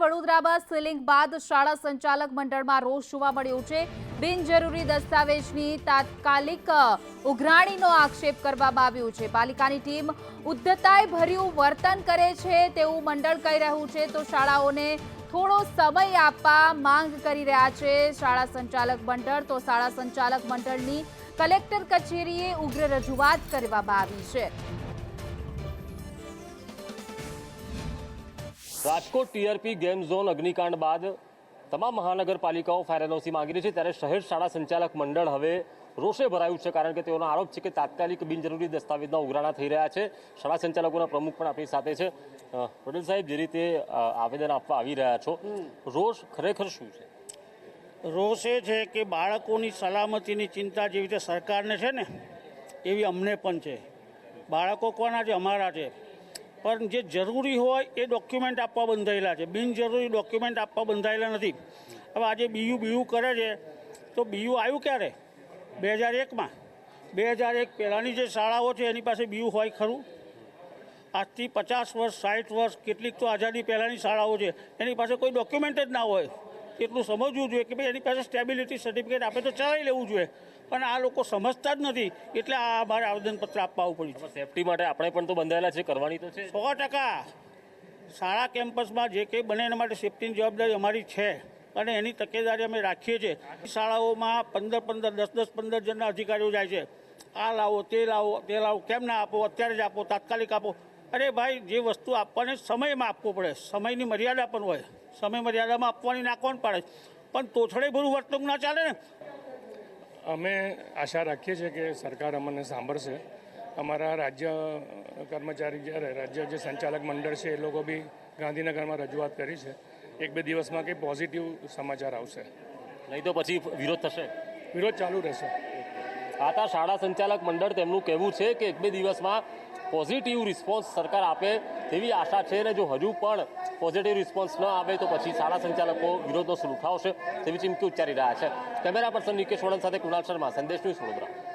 વડોદરામાં સીલિંગ બાદ શાળા સંચાલક મંડળમાં રોષ જોવા મળ્યો છે. બિનજરૂરી દસ્તાવેજની તાત્કાલિક ઉઘરાણીનો આક્ષેપ કરવામાં આવ્યો છે. પાલિકાની ટીમ ઉદ્ધતાએ ભર્યું વર્તન કરે છે તેવું મંડળ કહી રહ્યું છે. તો શાળાઓને થોડો સમય આપવા માંગ કરી રહ્યા છે શાળા સંચાલક મંડળ. તો શાળા સંચાલક મંડળની કલેક્ટર કચેરીએ ઉગ્ર રજૂઆત કરવામાં આવી છે. રાજકોટ ટીઆરપી ગેમ ઝોન અગ્નિકાંડ બાદ તમામ મહાનગરપાલિકાઓ ફાયર એનઓસી માંગી રહી છે. ત્યારે શહેર શાળા સંચાલક મંડળ હવે રોષે ભરાયું છે કારણ કે તેઓનો આરોપ છે કે તાત્કાલિક બિનજરૂરી દસ્તાવેજના ઉઘરાણા થઈ રહ્યા છે. શાળા સંચાલકોના પ્રમુખ પણ આપણી સાથે છે. પટેલ સાહેબ, જે રીતે આવેદન આપવા આવી રહ્યા છો, રોષ ખરેખર શું છે? રોષ એ છે કે બાળકોની સલામતીની ચિંતા જેવી રીતે સરકારને છે ને, એવી અમને પણ છે. બાળકો કોના છે? અમારા છે. પણ જે જરૂરી હોય એ ડોક્યુમેન્ટ આપવા બંધાયેલા છે. બિનજરૂરી ડોક્યુમેન્ટ આપવા બંધાયેલા નથી. હવે આજે બીયુ બીયુ કરે છે, તો બીયુ આવ્યું ક્યારે? બે હજાર એકમાં. બે હજાર એક પહેલાંની જે શાળાઓ છે, એની પાસે બીયુ હોય ખરું? આજથી પચાસ વર્ષ સાઠ વર્ષ, કેટલીક તો આઝાદી પહેલાંની શાળાઓ છે. એની પાસે કોઈ ડોક્યુમેન્ટ જ ના હોય. એટલું સમજવું જોઈએ કે ભાઈ એની પાસે સ્ટેબિલિટી સર્ટિફિકેટ આપે તો ચલાવી લેવું જોઈએ. પણ આ લોકો સમજતા જ નથી. એટલે આ અમારે આવેદનપત્ર આપવા આવવું પડ્યું સેફટી માટે આપણે પણ તો બંધાયેલા છે કરવાની તો છે સો ટકા. શાળા કેમ્પસમાં જે કંઈ બને એના માટે સેફટીની જવાબદારી અમારી છે. અને એની તકેદારી અમે રાખીએ છીએ. શાળાઓમાં પંદર પંદર દસ દસ પંદર જણના અધિકારીઓ જાય છે. આ લાવો તે લાવો તે લાવો કેમ ના આપો અત્યારે જ આપો તાત્કાલિક આપો. અરે ભાઈ જે વસ્તુ આપવાને સમયમાં આપવો પડે. સમયની મર્યાદા પણ હોય. સમય મર્યાદામાં આપવાની ના કોણ પાડે. પણ તોછડે ભરું વર્તણૂક ના ચાલે ને. અમે આશા રાખીએ છીએ કે સરકાર અમને સાંભળશે. અમારા રાજ્ય કર્મચારી જ્યારે રાજ્ય જે સંચાલક મંડળ છે એ લોકો બી ગાંધીનગરમાં રજૂઆત કરી છે. એક બે દિવસમાં કંઈ પોઝિટિવ સમાચાર આવશે. નહીં તો પછી વિરોધ થશે? વિરોધ ચાલુ રહેશે. આ તા શાળા સંચાલક મંડળ તેમનું કહેવું છે કે એક બે દિવસમાં પોઝિટિવ રિસ્પોન્સ સરકાર આપે તેવી આશા છે અને જો હજુ પણ પોઝિટિવ રિસ્પોન્સ ન આવે તો પછી શાળા સંચાલકો વિરોધનો સૂર ઉઠાવશે તેવી ચીમકી ઉચ્ચારી રહ્યા છે. કેમેરા પર્સન નિકેશ વણન સાથે કુણાલ શર્મા, સંદેશ ન્યૂઝ વડોદરા.